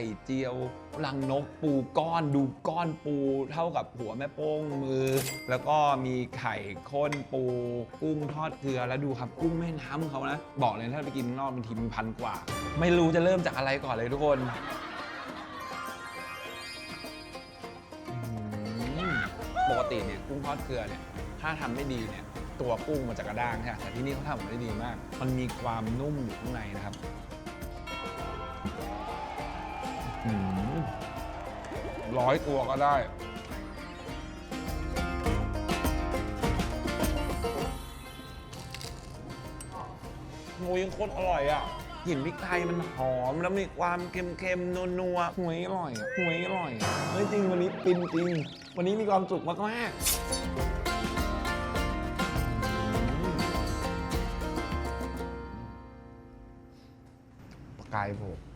ข่เจียวรังนกปูก้อนดูก้อนปูเท่ากับหัวแม่โป้งมือ แล้วก็มีไข่ข้นปู กุ้งทอดเกลือแล้วดูครับกุ้งแม่น้ำเขานะ บอกเลยถ้าไปกินข้างนอกบางทีมีพันกว่า ไม่รู้จะเริ่มจากอะไรก่อนเลยทุกคนปกติเนี่ยกุ้งทอดเกลือเนี่ยถ้าทำไม่ดีเนี่ยตัวกุ้งมันจะกระด้างใช่ไหมแต่ที่นี่เขาทำออกมาได้ดีมาก มันมีความนุ่มอยู่ข้างในนะครับ ร้อยตัวก็ได้โอ้ยยังโคตรอร่อยอะกลิ่นพริกไทยมันหอมแล้วมีความเค็มๆนัวๆหวยอร่อยอะหวยอร่อยอะเฮ้ยจริงวันนี้ปินจริง วันนี้มีความสุขมากๆ ประกายผม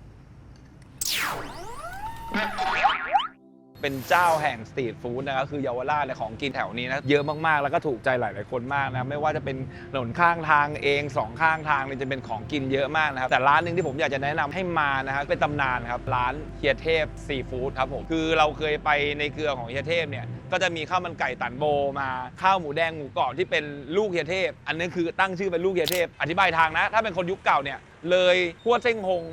เป็นเจ้าแห่งสตรีทฟู้ดนะครับคือเยาวราชเนี่ยของกินแถวนี้นะเยอะมากๆ แล้วก็ถูกใจหลาย ๆ คนมากนะไม่ว่าจะเป็นถนนข้างทางเองสองข้างทางเนี่ยจะเป็นของกินเยอะมากนะครับแต่ร้านหนึ่งที่ผมอยากจะแนะนำให้มานะครับเป็นตำนานครับร้านเฮียเทพซีฟู้ดครับผมคือเราเคยไปในเครือของเฮียเทพเนี่ยก็จะมีข้าวมันไก่ตันโบมาข้าวหมูแดงหมูกรอบที่เป็นลูกเฮียเทพ อันนี้คือตั้งชื่อเป็นลูกเฮียเทพ อธิบายทางนะ ถ้าเป็นคนยุคเก่าเนี่ยเลยพวดเส้งหง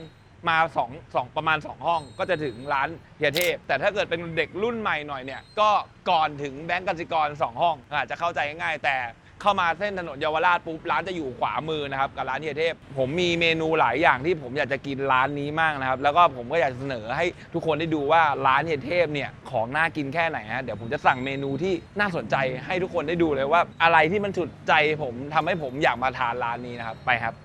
มาสองประมาณ 2 ห้องก็จะถึงร้านเฮียเทพ แต่ถ้าเกิดเป็นเด็กรุ่นใหม่หน่อยเนี่ย ก็ก่อนถึงแบงก์กสิกร 2 ห้องอาจจะเข้าใจง่ายแต่เข้ามาเส้นถนนเยาวราชปุ๊บร้านจะอยู่ขวามือนะครับกับร้านเฮียเทพ ผมมีเมนูหลายอย่างที่ผมอยากจะกินร้านนี้มากนะครับ แล้วก็ผมก็อยากจะเสนอให้ทุกคนได้ดูว่าร้านเฮียเทพเนี่ยของน่ากินแค่ไหนฮะเดี๋ยวผมจะสั่งเมนูที่น่าสนใจให้ทุกคนได้ดูเลยว่า อะไรที่มันฉุดใจผมทำให้ผมอยากมาทานร้านนี้นะครับไปครับ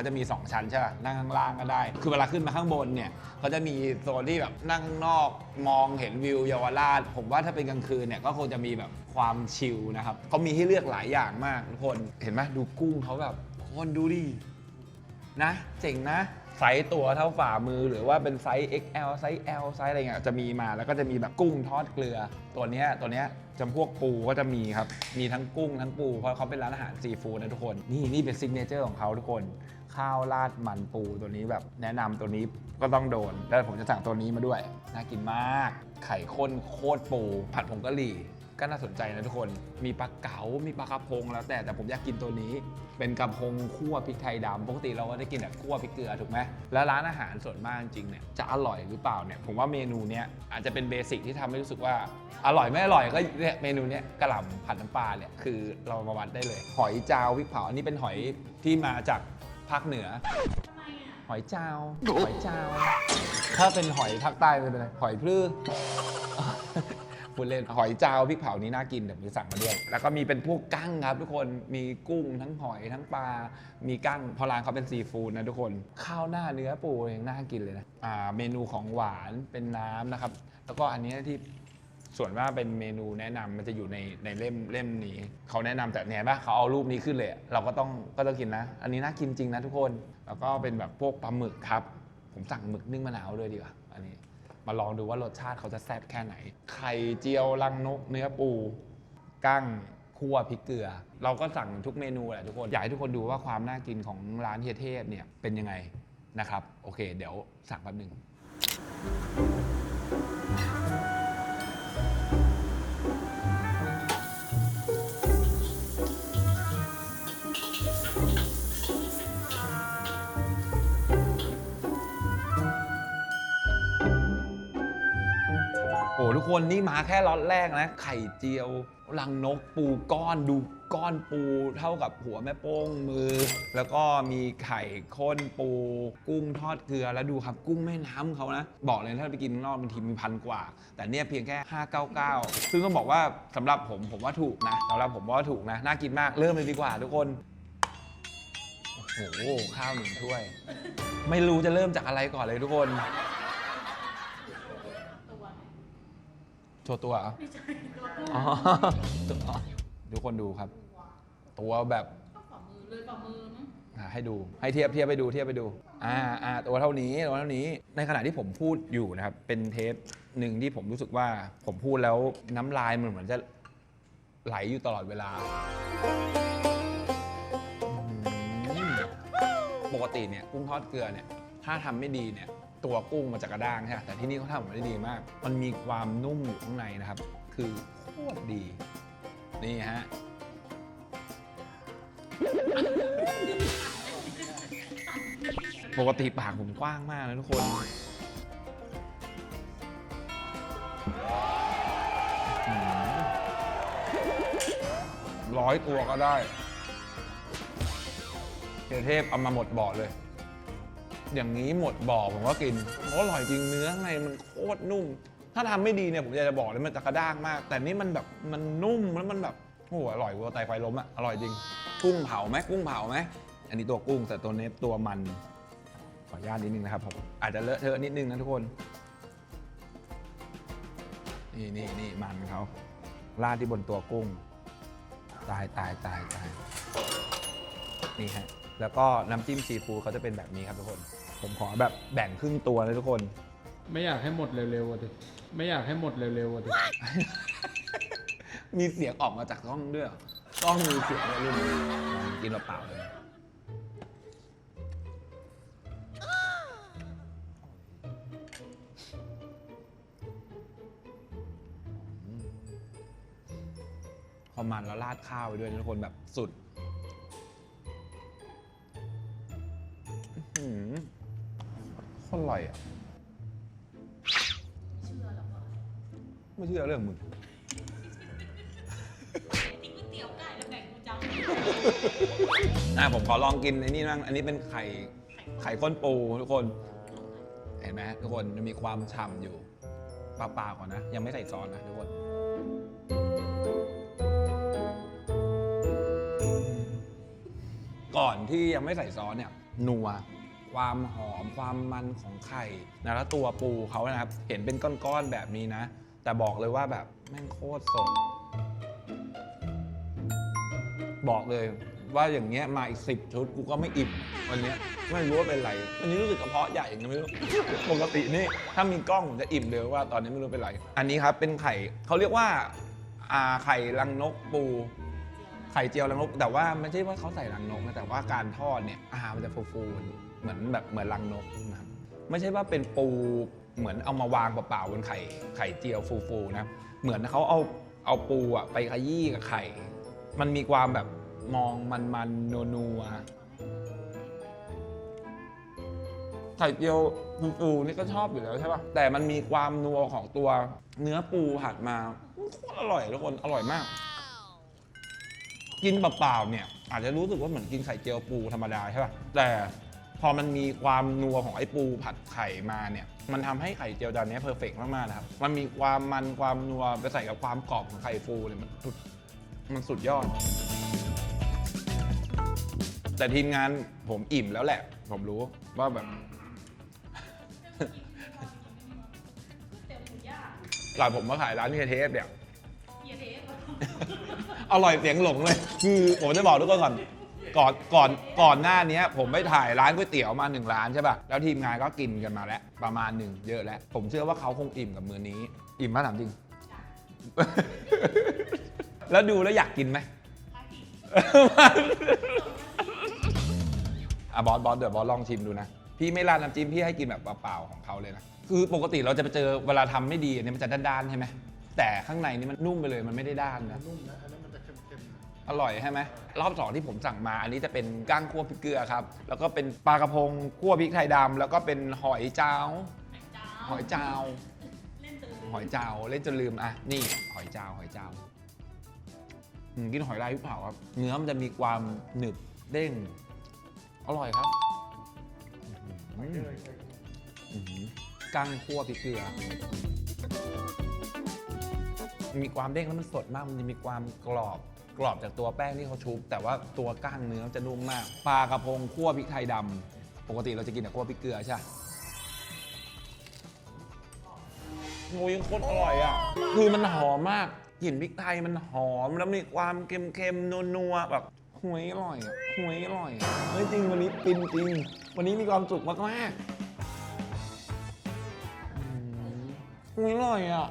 เขาจะมี 2 ชั้นใช่ป่ะนั่งข้างล่างก็ได้ คือเวลาขึ้นมาข้างบนเนี่ยเขาจะมีโซนที่แบบนั่งข้างนอกมองเห็นวิวเยาวราช ผมว่าถ้าเป็นกลางคืนเนี่ยก็คงจะมีแบบความชิลนะครับเขามีให้เลือกหลายอย่างมากทุกคนเห็นไหมดูกุ้งเขาแบบคนดูดินะเจ๋งนะไซส์ตัวเท่าฝ่ามือหรือว่าเป็นไซส์ XL ไซส์ L ไซส์อะไรเงี้ยจะมีมาแล้วก็จะมีแบบกุ้งทอดเกลือ ตัวเนี้ยตัวเนี้ยจำพวกปูก็จะมีครับ มีทั้งกุ้งทั้งปูเพราะเขาเป็นร้านอาหารซีฟู้ดนะทุกคน นี่นี่เป็นซิกเนเจอร์ของเขาทุกคน ข้าวราดมันปูตัวนี้แบบแนะนำตัวนี้ก็ต้องโดน แล้วผมจะสั่งตัวนี้มาด้วย น่ากินมาก ไข่ข้นโคตรปู ผัดผงกะหรี่ ก็น่าสนใจนะทุกคน มีปลาเก๋า มีปลากระพงแล้วแต่แต่ผมอยากกินตัวนี้ เป็นกระพงคั่วพริกไทยดำปกติเราก็ได้กินแบบคั่วพริกเกลือถูกไหมแล้วร้านอาหารส่วนมากจริงเนี่ยจะอร่อยหรือเปล่าเนี่ยผมว่าเมนูเนี้ยอาจจะเป็นเบสิกที่ทำให้รู้สึกว่า อร่อยไม่อร่อยก็เนี่ยเมนูเนี้ยกระหล่ำผัดน้ำปลาเนี่ยคือเรามาวัดได้เลย หอยจาวพริกเผาอันนี้เป็นหอยที่มาจาก ภาคเหนือ หอยจาวหอยจาวถ้าเป็นหอยภาคใต้เป็นอะไรหอยพลื้พูดเล่นหอยจาวพริกเผานี้น่ากินเดี๋ยวมีสั่งมาด้วย แล้วก็มีเป็นพวกกั้งครับ ทุกคนมีกุ้งทั้งหอยทั้งปลา มีกั้งเพอร้านเขาเป็นซีฟู้ดนะทุกคน ข้าวหน้าเนื้อปูยังน่ากินเลยนะอ่าเมนูของหวานเป็นน้ำนะครับ แล้วก็อันนี้ที่ ส่วนมากเป็นเมนูแนะนำมันจะอยู่ในในเล่มเล่มนี้ เขาแนะนำแต่เนี่ยปะเขาเอารูปนี้ขึ้นเลยอะเราก็ต้องก็ต้องกินนะ อันนี้น่ากินจริงนะทุกคน แล้วก็เป็นแบบพวกปลาหมึกครับ ผมสั่งหมึกนึ่งมะนาวด้วยดีกว่าอันนี้ มาลองดูว่ารสชาติเขาจะแซ่บแค่ไหน ไข่เจียวรังนกเนื้อปูกั้งคั่วพริกเกลือ เราก็สั่งทุกเมนูแหละทุกคน อยากให้ทุกคนดูว่าความน่ากินของร้านเฮียเทพเนี่ยเป็นยังไงนะครับ โอเค เดี๋ยวสั่งแป๊บหนึ่ง คนนี่มาแค่ล็อตแรกนะ ไข่เจียวรังนกปูก้อนดูก้อนปูเท่ากับหัวแม่โป้งมือ แล้วก็มีไข่ข้นปู กุ้งทอดเกลือแล้วดูครับกุ้งแม่น้ำเขานะ บอกเลยถ้าไปกินข้างนอกบางทีมีพันกว่า แต่เนี่ยเพียงแค่ 599 ซึ่งต้องบอกว่าสำหรับผมผมว่าถูกนะสำหรับผมว่าถูกนะ น่ากินมากเริ่มเลยดีกว่าทุกคนโอ้โหข้าวหนึ่งถ้วย ไม่รู้จะเริ่มจากอะไรก่อนเลยทุกคน โชว์ตัวเหรออ๋อตัวทุกคนดูครับ ตัวแบบฝ่ามือเลยฝ่ามือมั้งอ่าให้ดูให้เทียบเทียบไปดูเทียบไปดูอ่าอ่าตัวเท่านี้ตัวเท่านี้ ในขณะที่ผมพูดอยู่นะครับ เป็นเทปหนึ่งที่ผมรู้สึกว่าผมพูดแล้วน้ำลายมันเหมือนจะไหลอยู่ตลอดเวลาอืมปกติเนี่ยกุ้งทอดเกลือเนี่ยถ้าทำไม่ดีเนี่ย ตัวกุ้งมันจะกระด้างใช่ไหมแต่ที่นี่เขาทำออกมาได้ดีมาก มันมีความนุ่มอยู่ข้างในนะครับ คือโคตรดี นี่ฮะ ปกติปากผมกว้างมากนะทุกคน ร้อยตัวก็ได้เทเทพเอามาหมดบ่อเลย อย่างนี้หมดบ่อผมก็กินเพราะอร่อยจริงเนื้อข้างในมันโคตรนุ่ม ถ้าทำไม่ดีเนี่ยผมอยากจะบอกเลยมันจะกระด้างมาก แต่นี่มันแบบมันนุ่มแล้วมันแบบโอ้โหอร่อยกว่าไตไฟล้มอะอร่อยจริง กุ้งเผาไหมกุ้งเผาไหมอันนี้ตัวกุ้งแต่ตัวเนฟตัวมันขออนุญาตนิดนึงนะครับผมอาจจะเลอะเทอะนิดนึงนะทุกคน นี่นี่นี่มันเขาราดที่บนตัวกุ้ง ตายตายตายตายนี่ฮะ แล้วก็น้ำจิ้มซีฟู้ดเขาจะเป็นแบบนี้ครับทุกคน ผมขอแบบแบ่งครึ่งตัวเลยทุกคน ไม่อยากให้หมดเร็วๆอะดิไม่อยากให้หมดเร็วๆอะดิ มีเสียงออกมาจากกล้องด้วยเหรอกล้องมีเสียงด้วยรุ่นนี้ลองกินเปล่าๆเลยพอมันแล้วราดข้าวไปด้วยนะทุกคนแบบสุด อื้อหือโคนอร่อยอะเชื่อหรอกว่าไม่เชื่อเรื่องมึงนี่ก๋วยเตี๋ยวไก่แล้วแบ่งกูจังอะผมขอลองกินไอ้นี่บ้างอันนี้เป็นไข่ไข่ข้นปูทุกคน เห็นไหมทุกคนมันมีความฉ่ำอยู่เปล่าๆก่อนนะ ยังไม่ใส่ซอสนะทุกคนก่อนที่ยังไม่ใส่ซอสเนี่ยนัว ความหอมความมันของไข่นะแล้วตัวปูเขานะครับ เห็นเป็นก้อนๆแบบนี้นะ แต่บอกเลยว่าแบบแม่งโคตรสด บอกเลยว่าอย่างเงี้ยมาอีกสิบชุดกูก็ไม่อิ่มวันเนี้ยไม่รู้ว่าเป็นไรวันนี้รู้สึกกระเพาะใหญ่ยังไงไม่รู้ปกตินี่ถ้ามีกล้องผมจะอิ่มเลยว่าตอนนี้ไม่รู้เป็นไรอันนี้ครับเป็นไข่เขาเรียกว่าอ่าไข่รังนกปู ไข่เจียวรังนก แต่ว่าไม่ใช่ว่าเขาใส่รังนกนะแต่ว่าการทอดเนี่ยอาหารมันจะฟูๆ เหมือนแบบเหมือนรังนกนะครับไม่ใช่ว่าเป็นปูเหมือนเอามาวางเปล่าๆบนไข่ไข่เจียวฟูๆนะเหมือนเขาเอาเอาปูอะไปขยี้กับไข่ มันมีความแบบมองมันมันๆนัวๆไข่เจียวฟูๆนี่ก็ชอบอยู่แล้วใช่ป่ะแต่มันมีความนัวของตัวเนื้อปูผัดมาโคตรอร่อยทุกคนอร่อยมาก กินเปล่าๆเนี่ย อาจจะรู้สึกว่าเหมือนกินไข่เจียวปูธรรมดาใช่ป่ะแต่ พอมันมีความนัวของไอ้ปูผัดไข่มาเนี่ย มันทำให้ไข่เจียวจานเนี้เพอร์เฟกมากๆนะครับ มันมีความมันความนัวไปใส่กับความกรอบของไข่ฟูเนี่ยมันสุดมันสุดยอด แต่ทีมงานผมอิ่มแล้วแหละ ผมรู้ว่าแบบเตี๋ยวหมูย่างก่อนผมมาขายร้านเฮียเทปเนี่ยเฮียเทปอะอร่อยเสียงหลงเลย คือผมจะบอกทุกคนก่อน ก่อนก่อนก่อนหน้านี้ผมไปถ่ายร้านก๋วยเตี๋ยวมาหนึ่งร้านใช่ป่ะแล้วทีมงานก็กินกันมาแล้วประมาณหนึ่งเยอะแล้ว ผมเชื่อว่าเขาคงอิ่มกับมือนี้ อิ่มมากถามจริง แล้วดูแล้วอยากกินไหมอะบอสบอสเดี๋ยวบอสลองชิมดูนะ พี่ไม่ราดน้ำจิ้มพี่ให้กินแบบเปล่าๆของเขาเลยนะ คือปกติเราจะไปเจอเวลาทำไม่ดีอันนี้มันจะด้านๆใช่ไหมแต่ข้างในนี่มันนุ่มไปเลยมันไม่ได้ด้านนะ นุ่มนะอันนั้นมันเอร่อยใช่ไหมรอบสองที่ผมสั่งมาอันนี้จะเป็นก้างคั่วพริกเกลือครับ แล้วก็เป็นปลากระพงคั่วพริกไทยดำแล้วก็เป็นหอยเจ้า หอยเจ้าเล่นตื่นหอยเจ้าเล่นจนลืมอะนี่หอยเจ้าหอยเจ้าอืมกินหอยลายพริกเผาครับ เนื้อมันจะมีความหนึบเด้งอร่อยครับอื้อหืออื้อหือกั้งคั่วพริกเกลือ มีความเด้งแล้วมันสดมาก มันจะมีความกรอบ กรอบจากตัวแป้งที่เขาชุบ แต่ว่าตัวก้างเนื้อจะนุ่มมาก ปลากระพงคั่วพริกไทยดำปกติเราจะกินแต่คั่วพริกเกลือใช่ปะโอ้ยโคตรอร่อยอะ คือมันหอมมากกลิ่นพริกไทยมันหอมแล้วมีความเค็มๆนัวๆแบบหวยอร่อยอะหวยอร่อยอะเฮ้ยจริงวันนี้ปินจริง วันนี้มีความสุขมากๆอืมอุ้ยอร่อยอะ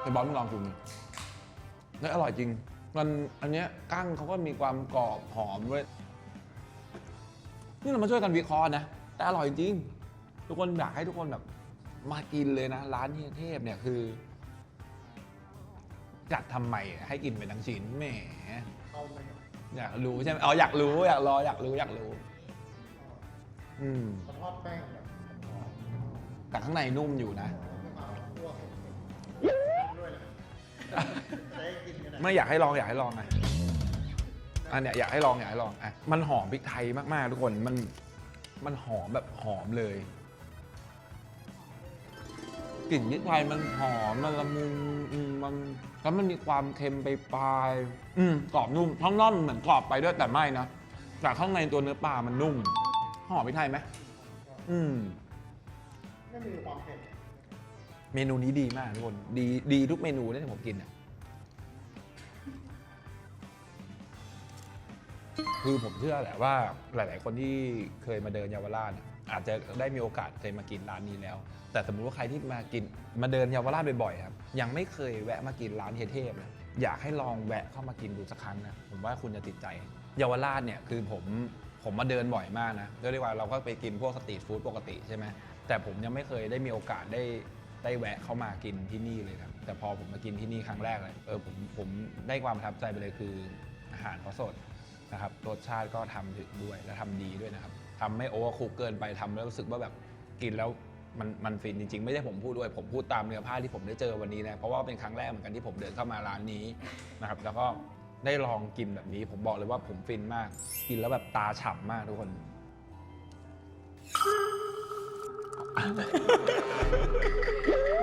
ไอ้บอลมึงลองกินดิเฮ้ยอร่อยจริง มันอันเนี้ยกั้งเขาก็มีความกรอบหอมด้วย นี่เรามาช่วยกันวิเคราะห์นะ แต่อร่อยจริง ทุกคนอยากให้ทุกคนแบบมากินเลยนะ ร้านเฮียเทพเนี่ยคือ จัดทำไมให้กินเป็นทั้งชิ้นแหมเข้าไม่อยากรู้ใช่ไหมอ๋ออยากรู้อยากรออยากรู้อยากรู้ อืมเขาทอดแป้งแบบหอมแต่ข้างในนุ่มอยู่นะไม่มาลวกด้วยนะจะได้กินกันนะ ไม่อยากให้ลองอยากให้ลองนะอันเนี้ยอยากให้ลองอยากให้ลองอะมันหอมพริกไทยมากๆ ทุกคนมันมันหอมแบบหอมเลยกลิ่นพริกไทยมันหอมมันละมุนอืมมันแล้วมันมีความเค็มไปปลายๆอืมกรอบนุ่มท้องน่องเหมือนกรอบไปด้วยแต่ไม่นะแต่ข้างในตัวเนื้อปลามันนุ่มหอมพริกไทยไหมอืมไม่มีความเผ็ดเมนูนี้ดีมากทุกคนดีดีทุกเมนูเลยที่ผมกินอะ คือผมเชื่อแหละว่าหลาย ๆ คนที่เคยมาเดินเยาวราชอะอาจจะได้มีโอกาสเคยมากินร้านนี้แล้ว แต่สมมติว่าใครที่มากินมาเดินเยาวราชบ่อย ๆ ครับ ยังไม่เคยแวะมากินร้านเฮยเทพนะอยากให้ลองแวะเข้ามากินดูสักครั้งนะผมว่าคุณจะติดใจเยาวราชเนี่ยคือผมผมมาเดินบ่อยมากนะเรียกว่าเราก็ไปกินพวกสตรีทฟู้ดปกติใช่ไหมแต่ผมยังไม่เคยได้มีโอกาสได้ได้แวะเข้ามากินที่นี่เลยครับแต่พอผมมากินที่นี่ครั้งแรกเลยเออผมผมได้ความประทับใจไปเลยคืออาหารเขาสด นะครับรสชาติก็ทำถึงด้วยและทำดีด้วยนะครับทำไม่โอเวอร์คุกเกินไปทำแล้วรู้สึกว่าแบบกินแล้วมันมันฟินจริงๆ ไม่ใช่ผมพูดด้วย ผมพูดตามเนื้อผ้าที่ผมได้เจอวันนี้นะเพราะว่าเป็นครั้งแรกเหมือนกันที่ผมเดินเข้ามาร้านนี้นะครับแล้วก็ได้ลองกินแบบนี้ ผมบอกเลยว่าผมฟินมาก กินแล้วแบบตาฉ่ำมากทุกคน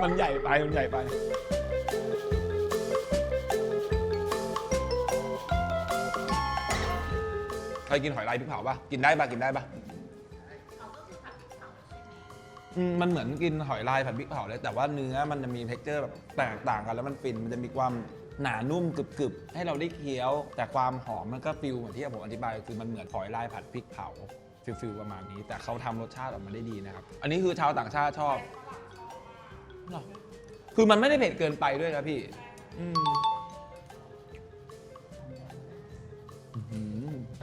มันใหญ่ไปมันใหญ่ไป ยกินหอยลายพริกเผาปะกินได้ปะกินได้ปะอืมมันเหมือนกินหอยลายผัดพริกเผาเลย แต่ว่าเนื้อมันจะมีเท็กเจอร์แบบแตกต่างกัน แล้วมันฟิน มันจะมีความหนานุ่มกรึบๆ ให้เราได้เคี้ยว แต่ความหอมมันก็ฟิลเหมือนที่ผมอธิบาย คือมันเหมือนหอยลายผัดพริกเผาฟิลฟิลประมาณนี้ แต่เขาทำรสชาติออกมาได้ดีนะครับ อันนี้คือชาวต่างชาติชอบหรอคือมันไม่ได้เผ็ดเกินไปด้วยนะพี่ อืมอืม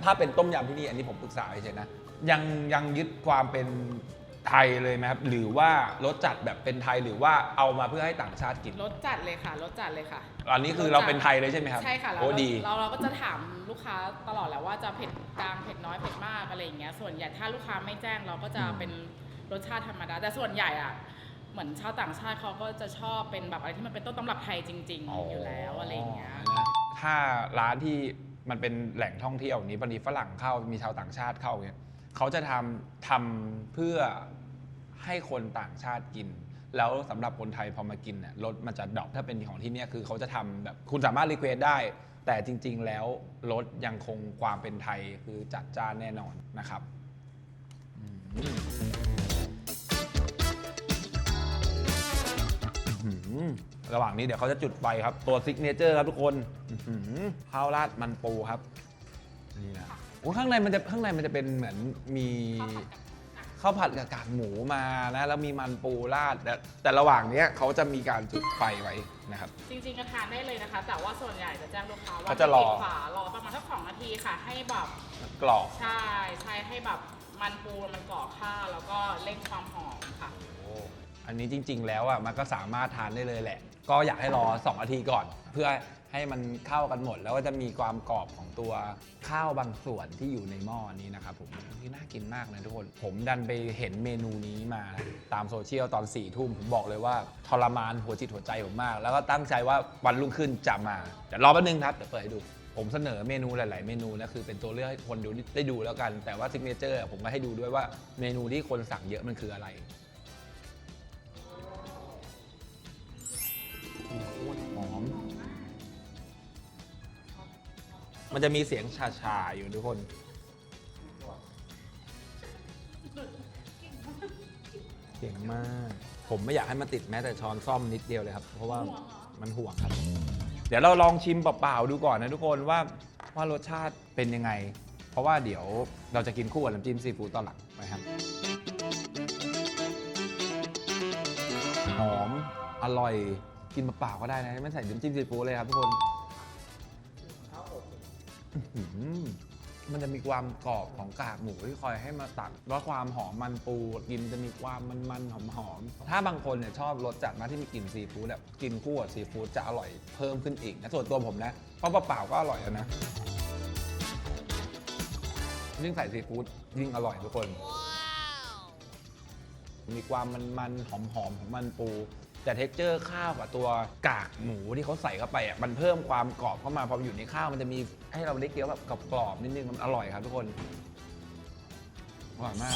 ถ้าเป็นต้มยำที่นี่อันนี้ผมปรึกษาเฉยๆนะยังยังยึดความเป็นไทยเลยไหมครับหรือว่ารสจัดแบบเป็นไทยหรือว่าเอามาเพื่อให้ต่างชาติกินรสจัดเลยค่ะรสจัดเลยค่ะ อันนี้คือเราเป็นไทยเลยใช่ไหมครับใช่ค่ะแล้วโอ้ดี เราเราก็จะถามลูกค้าตลอดแหล้วว่าจะเผ็ดกลางเผ็ดน้อยเผ็ดมากอะไรอย่างเงี้ยส่วนใหญ่ถ้าลูกค้าไม่แจ้งเราก็จะเป็นรสชาติธรรมดา แต่ส่วนใหญ่อะเหมือนชาวต่างชาติเขาก็จะชอบเป็นแบบอะไรที่มันเป็นต้นตำรับไทยจริง ๆ อยู่แล้วอะไรอย่างเงี้ยนะถ้าร้านที่ มันเป็นแหล่งท่องเที่ยวนี้บางทีฝรั่งเข้ามีชาวต่างชาติเข้าเนี่ยเขาจะทำทำเพื่อให้คนต่างชาติกิน แล้วสำหรับคนไทยพอมากินเนี่ยรสมันจะดรอปถ้าเป็นของที่เนี่ยคือเขาจะทำแบบคุณสามารถรีเควสได้ แต่จริง ๆ แล้วรสยังคงความเป็นไทยคือจัดจ้านแน่นอนนะครับอืม อื้อหือระหว่างนี้เดี๋ยวเขาจะจุดไฟครับ ตัวซิกเนเจอร์ครับทุกคนอื้อหือข้าวราดมันปูครับ นี่นะโอ้ข้างในมันจะข้างในมันจะเป็นเหมือนมีข้าวผัดกับกากหมูมานะแล้วมีมันปูราดแต่แต่ระหว่างเนี้ยเขาจะมีการจุดไฟไว้นะครับ จริงๆก็ทานได้เลยนะคะ แต่ว่าส่วนใหญ่จะแจ้งลูกค้าว่าเขาจะรอ ให้ปิดฝารอประมาณสักสองนาทีค่ะ ให้แบบกรอบ ใช่ใช่ให้แบบมันปูมันเกาะข้าวแล้วก็เร่งความหอมค่ะ อันนี้จริง ๆ แล้วอะมันก็สามารถทานได้เลยแหละ ก็อยากให้รอ2นาทีก่อน เพื่อให้มันเข้ากันหมด แล้วก็จะมีความกรอบของตัวข้าวบางส่วนที่อยู่ในหม้อนี้นะครับผมที่น่ากินมากนะทุกคน ผมดันไปเห็นเมนูนี้มาตามโซเชียลตอน4ี่ทุ่มผมบอกเลยว่าทรมานหัวจิตหัวใจผมมาก แล้วก็ตั้งใจว่าวันรุ่งขึ้นจะมาเดี๋ยวรอแป๊บนึงครับเดี๋ยวเปิดให้ดูผมเสนอเมนูหลาย ๆ เมนูนะคือเป็นตัวเลือกให้คนดูได้ดูแล้วกัน แต่ว่าซิกเนเจอร์ผมก็ให้ดูด้วยว่าเมนูที่คนสั่งเยอะมันคืออะไร โคตรหอม มันจะมีเสียงชาๆอยู่ทุกคนเสียงมาก ผมไม่อยากให้มันติดแม้แต่ช้อนซ่อมนิดเดียวเลยครับ เพราะว่ามันห่วงครับ เดี๋ยวเราลองชิมเปล่าๆดูก่อนนะทุกคนว่าว่ารสชาติเป็นยังไง เพราะว่าเดี๋ยวเราจะกินคู่กับน้ำจิ้มซีฟู้ดตอนหลังนะครับหอมอร่อย กินเปล่าๆก็ได้นะไม่ใส่น้ำจิ้มซีฟู้ดเลยครับทุกคนอื้อหือมันจะมีความกรอบของกากหมูที่คอยให้มาตัดแล้วความหอมมันปูกินจะมีความมันๆหอมๆถ้าบางคนเนี่ยชอบรสจัดมากที่มีกลิ่นซีฟู้ดแบบกินคู่กับซีฟู้ดจะอร่อยเพิ่มขึ้นอีกนะส่วนตัวผมนะเพราะเปล่าๆก็อร่อยแล้วนะยิ่งใส่ซีฟู้ดยิ่งอร่อยทุกคน มีความมันๆหอมๆของมันปู แต่เท็กเจอร์ข้าวกับตัวกากหมูที่เขาใส่เข้าไปอะมันเพิ่มความกรอบเข้ามาพออยู่ในข้าวมันจะมีให้เราได้เคี้ยวแบบกรอบๆนิดนึงมันอร่อยครับทุกคนอร่อยมาก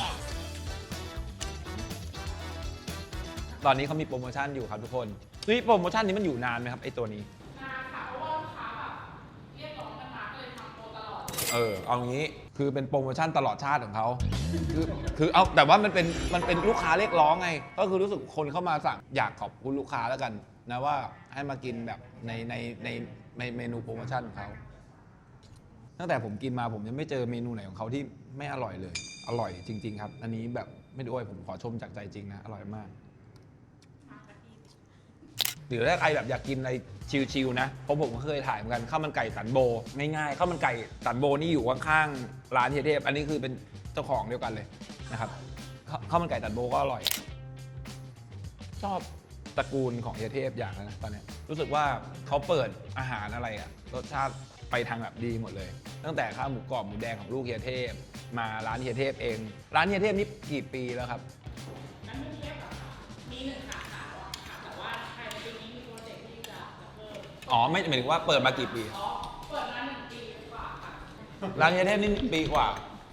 ตอนนี้เขามีโปรโมชั่นอยู่ครับทุกคนนี่โปรโมชั่นนี้มันอยู่นานไหมครับไอตัวนี้ เออเอางี้คือเป็นโปรโมชั่นตลอดชาติของเขาคือคือเอาแต่ว่ามันเป็นมันเป็นลูกค้าเรียกร้องไง ก็คือรู้สึกคนเข้ามาสั่งอยากขอบคุณลูกค้าแล้วกันนะว่าให้มากินแบบในในในในเมนูโปรโมชั่นของเขาตั้งแต่ผมกินมาผมยังไม่เจอเมนูไหนของเขาที่ไม่อร่อยเลย อร่อยจริง ๆ ครับ อันนี้แบบไม่ได้อวยผมขอชมจากใจจริงนะอร่อยมาก หรือถ้าใครแบบอยากกินอะไรชิลๆนะเพราะผมก็เคยถ่ายเหมือนกันข้าวมันไก่สันโบง่ายๆข้าวมันไก่สันโบนี่อยู่ข้างๆร้านเฮียเทพ อันนี้คือเป็นเจ้าของเดียวกันเลยนะครับข้าข้าวมันไก่สันโบก็อร่อย ชอบตระกูลของเฮียเทพอย่างนะตอนนี้รู้สึกว่าเขาเปิดอาหารอะไรอะรสชาติไปทางแบบดีหมดเลย ตั้งแต่ข้าวหมูกรอบหมูแดงของลูกเฮียเทพ มาร้านเฮียเทพเอง ร้านเฮียเทพนี่กี่ปีแล้วครับ อ๋อไม่หมายถึงว่าเปิดมากี่ปีอ๋อเปิดมาหนึ่งปีกว่าค่ะร้านเฮียเทพนี่ปีกว่า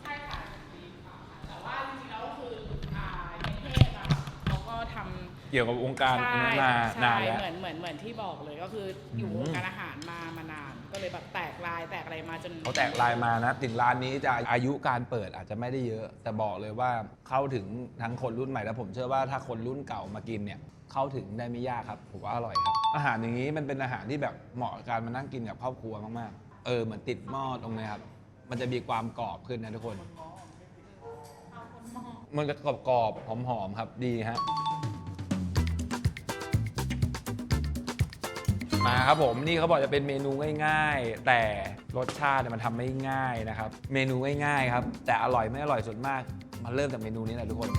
ใช่ค่ะหนึ่งปีกว่าค่ะแต่ว่าจริงๆแล้วคืออ่าในเทพอะค่ะเขาก็ทำเกี่ยวกับวงการใช่มาใช่นานแล้ว เหมือนเหมือนเหมือนที่บอกเลยก็คืออยู่อืม วงการอาหารมามานาน ก็เลยแบบแตกลายแตกอะไรมาจน เขาแตกลายมานะถึงร้านนี้จะอายุการเปิดอาจจะไม่ได้เยอะ แต่บอกเลยว่าเข้าถึงทั้งคนรุ่นใหม่และผมเชื่อว่าถ้าคนรุ่นเก่ามากินเนี่ย เข้าถึงได้ไม่ยากครับผมว่าอร่อยครับ อาหารอย่างนี้มันเป็นอาหารที่แบบเหมาะกับการมานั่งกินกับครอบครัวมากๆ เออเหมือนติดหม้อตรงนี้ครับ มันจะมีความกรอบขึ้นนะทุกคน มันจะกรอบๆหอมๆครับดีฮะ มาครับผมนี่เขาบอกจะเป็นเมนูง่ายๆ แต่รสชาติเนี่ยมันทำไม่ง่ายนะครับ เมนูง่ายๆครับ แต่อร่อยไม่อร่อยส่วนมากมาเริ่มจากเมนูนี้แหละทุกคน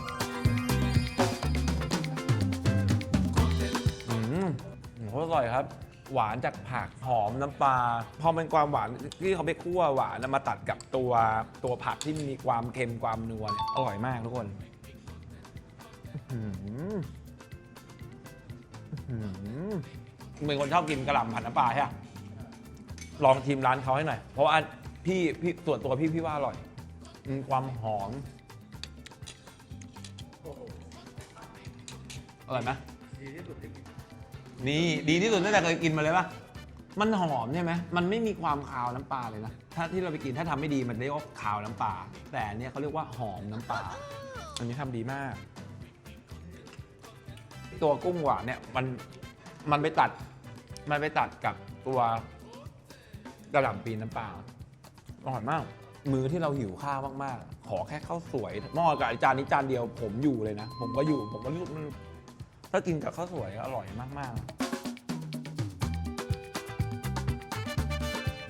หอร่อยครับ หวานจากผักหอมน้ำปลาพอเป็นความหวานที่เขาไปคั่วหวานแล้วมาตัดกับตัวตัวผักที่มีความเค็มความนัวเนี่ยอร่อยมากทุกคนอื้อหืออื้อหือเป็นคนชอบกินกระหล่ำผัดน้ำปลาใช่ปะลองชิมร้านเขาให้หน่อย เพราะว่าพี่พี่ส่วนตัวพี่พี่ว่าอร่อยมีความหอมอร่อยไหมดีที่สุดที่กิน นี่ดีที่สุดตั้งแต่เคยกินมาเลยปะมันหอมใช่ไหมมันไม่มีความคาวน้ำปลาเลยนะ ถ้าที่เราไปกินถ้าทำไม่ดีมันเรียกว่าคาวน้ำปลา แต่อันเนี้ยเขาเรียกว่าหอมน้ำปลา อันนี้ทำดีมาก ตัวกุ้งหวานเนี่ยมันมันไปตัด มันไปตัดกับตัวกระหล่ำปีน้ำปลาอร่อยมาก มือที่เราหิวข้าวมากๆ ขอแค่ข้าวสวยหม้อกับไอ้จานนี้จานเดียวผมอยู่เลยนะ ผมก็อยู่ ผมก็รู้สึกมัน ถ้ากินกับข้าวสวยอร่อยมากๆ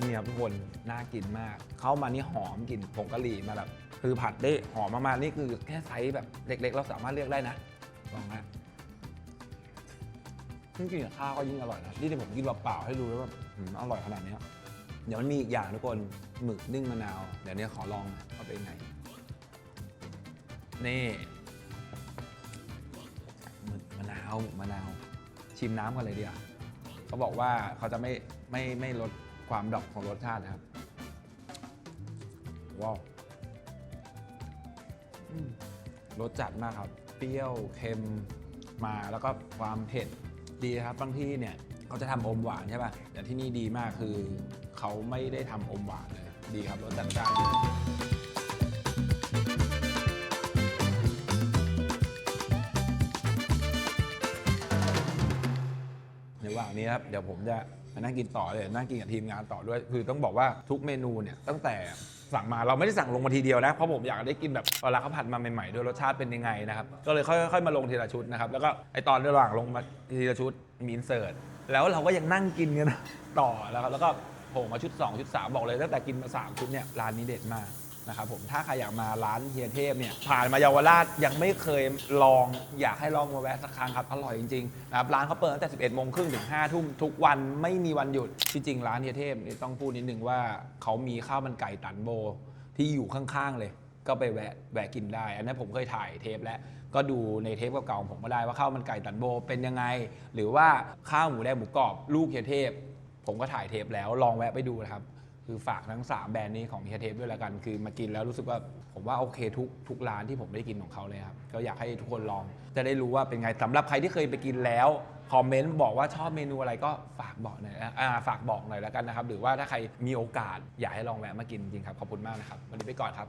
นี่ครับทุกคนน่ากินมากเข้ามานี่หอมกลิ่นผงกะหรี่มาแบบคือผัดได้หอมมากๆนี่คือแค่ไซส์แบบเล็ก ๆ เราสามารถเลือกได้นะลองนะยิ่งกินกับข้าวก็ยิ่งอร่อยนะนี่ที่ผมกินเปล่าๆให้ดูแล้วว่าอร่อยขนาดนี้เดี๋ยวมันมีอีกอย่างทุกคนหมึกนึ่งมะนาว เดี๋ยวนี้ขอลองว่าเป็นไง นี่าวหมกมะนาวชิมน้ำกันเลยดีกว่าเขาบอกว่าเขาจะไม่ไม่ไม่ลดความดอกของรสชาตินะครับ ว้าวอืมรสจัดมากครับ เปรี้ยวเค็มมาแล้วก็ความเผ็ดดีครับบางที่เนี่ยเขาจะทำอมหวานใช่ป่ะแต่ที่นี่ดีมากคือเขาไม่ได้ทำอมหวานเลย ดีครับรสจัดจ้าน นี้ครับเดี๋ยวผมจะมานั่งกินต่อเลยนั่งกินกับทีมงานต่อด้วย คือต้องบอกว่าทุกเมนูเนี่ยตั้งแต่สั่งมาเราไม่ได้สั่งลงมาทีเดียวนะ เพราะผมอยากได้กินแบบเวลาเขาผัดมาใหม่ๆด้วยรสชาติเป็นยังไงนะครับ ก็เลยค่อยๆมาลงทีละชุดนะครับ แล้วก็ไอตอนระหว่างลงมาทีละชุดมีอินเสิร์ตแล้วเราก็ยังนั่งกินกันต่อแล้วก็แล้วก็โผล่มาชุด 2 ชุด 3 บอกเลยตั้งแต่กินมา 3 ชุดเนี่ยร้านนี้เด็ดมาก นะครับผมถ้าใครอยากมาร้านเฮียเทพเนี่ยผ่านมาเยาวราชยังไม่เคยลองอยากให้ลองมาแวะสักครั้งครับอร่อยจริงๆนะครับร้านเขาเปิดตั้งแต่ 11โมงครึ่งถึง5ทุ่มทุกวันไม่มีวันหยุดที่จริงร้านเฮียเทพนี่ต้องพูดนิดนึงว่าเขามีข้าวมันไก่ตันโบที่อยู่ข้างๆเลย ก็ไปแวะแวะกินได้ อันนั้นผมเคยถ่ายเทปแล้วก็ดูในเทปเก่าๆของผมก็ได้ว่าข้าวมันไก่ตันโบเป็นยังไง หรือว่าข้าวหมูแดงหมูกรอบลูกเฮียเทพ ผมก็ถ่ายเทปแล้วลองแวะไปดูนะครับ คือฝากทั้ง 3 แบรนด์นี้ของเฮียเทปด้วยละกัน คือมากินแล้วรู้สึกว่าผมว่าโอเคทุกทุกร้านที่ผมได้กินของเขาเลยครับ ก็อยากให้ทุกคนลอง จะได้รู้ว่าเป็นไงสำหรับใครที่เคยไปกินแล้ว คอมเมนต์บอกว่าชอบเมนูอะไรก็ฝากบอกหน่อยนะอ่าฝากบอกหน่อยแล้วกันนะครับ หรือว่าถ้าใครมีโอกาสอยากให้ลองแวะมากินจริงครับ ขอบคุณมากนะครับ วันนี้ไปก่อนครับ